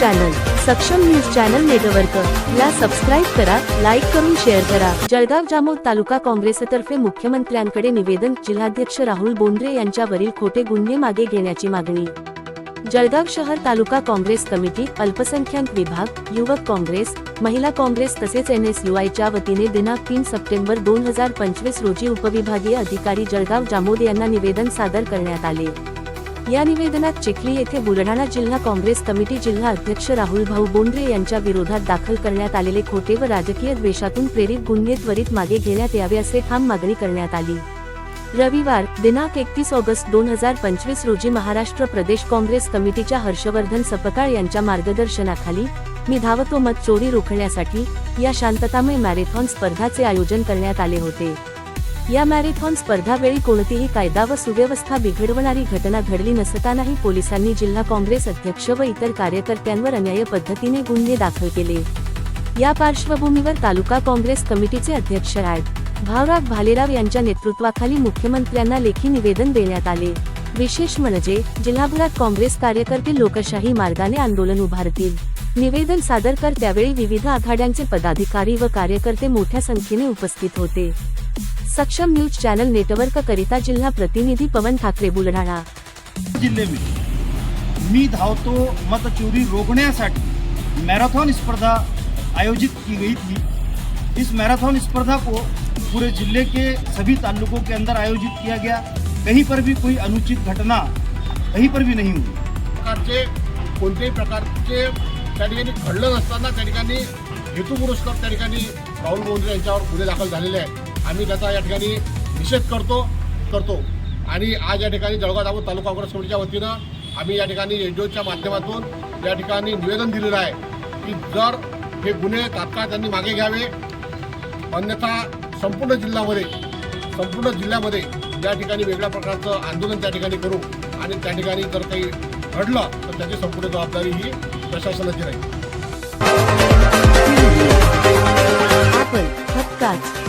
Channel Saksham news channel network ला subscribe करा like करून शेअर करा. जळगाव जामोद तालुका काँग्रेसतर्फे मुख्यमंत्र्यांकडे निवेदन जिल्हाध्यक्ष राहुल बोंद्रे यांच्यावरील खोटे गुन्हे मागे घेण्याची मागणी. जळगाव शहर तालुका काँग्रेस कमिटी अल्पसंख्याक विभाग युवक काँग्रेस महिला काँग्रेस तसेच एन एस च्या वतीने दिनांक तीन सप्टेंबर दोन हजार पंचवीस रोजी उपविभागीय अधिकारी जळगाव जामोद यांना निवेदन सादर करण्यात आले. या निवेदनात चिखली येथे बुलढाणा जिल्हा काँग्रेस कमिटी जिल्हा अध्यक्ष राहुल भाऊ बोंद्रे यांच्या विरोधात दाखल करण्यात आलेले खोटे व राजकीय द्वेषातून प्रेरित गुन्हे त्वरित मागे घेण्यात यावे असे ठाम मागणी करण्यात आली. रविवार दिनांक एकतीस ऑगस्ट दोन हजार पंचवीस रोजी महाराष्ट्र प्रदेश काँग्रेस कमिटीच्या हर्षवर्धन सपकाळ यांच्या मार्गदर्शनाखाली मी धावतो मत चोरी रोखण्यासाठी या शांततामय मॅरेथॉन स्पर्धाचे आयोजन करण्यात आले होते. या मॅरेथॉन स्पर्धावेळी कोणतीही कायदा व सुव्यवस्था बिघडवणारी घटना घडली नसतानाही पोलिसांनी जिल्हा काँग्रेस अध्यक्ष व इतर कार्यकर्त्यांवर अन्याय पद्धतीने गुन्हे दाखल केले. या पार्श्वभूमीवर तालुका काँग्रेस कमिटीचे अध्यक्ष ॲड. भावराव भालेराव यांच्या नेतृत्वाखाली मुख्यमंत्र्यांना लेखी निवेदन देण्यात आले. विशेष म्हणजे जिल्हाभरात काँग्रेस कार्यकर्ते लोकशाही मार्गाने आंदोलन उभारतील. निवेदन सादर कर त्यावेळी विविध आघाड्यांचे पदाधिकारी व कार्यकर्ते मोठ्या संख्येने उपस्थित होते. सक्षम न्यूज चॅनल नेटवर्क करिता जिल्हा प्रतिनिधी पवन ठाकरे बुलढाणा. जिले में मी धावतो मत चोरी रोकण्यासाठी मैराथन स्पर्धा आयोजित की गई थी. इस मैराथन स्पर्धा को पूरे जिले के सभी ताल्लुकों के अंदर आयोजित किया गया। कहीं पर भी कोई अनुचित घटना कहीं पर भी नहीं हुई। प्रकारचे कोणत्याही प्रकारचे त्या ठिकाणी घडलं नसताना त्या ठिकाणी हेतुपुरस्कार त्या ठिकाणी राहुल बोंद्रे यांच्यावर गुन्हे दाखल झालेले आहेत. आम्ही त्याचा या ठिकाणी निषेध करतो करतो. आणि आज या ठिकाणी जळगाव दामोद तालुका काँग्रेस कमिटीच्या वतीनं आम्ही या ठिकाणी एनजीओच्या माध्यमातून या ठिकाणी निवेदन दिलेलं आहे की जर हे गुन्हे तात्काळ त्यांनी मागे घ्यावे अन्यथा संपूर्ण जिल्ह्यामध्ये संपूर्ण जिल्ह्यामध्ये या ठिकाणी वेगळ्या प्रकारचं आंदोलन त्या ठिकाणी करू आणि त्या ठिकाणी जर काही घडलं तर त्याची संपूर्ण जबाबदारी ही प्रशासनाची राहील. आपण हक्काच.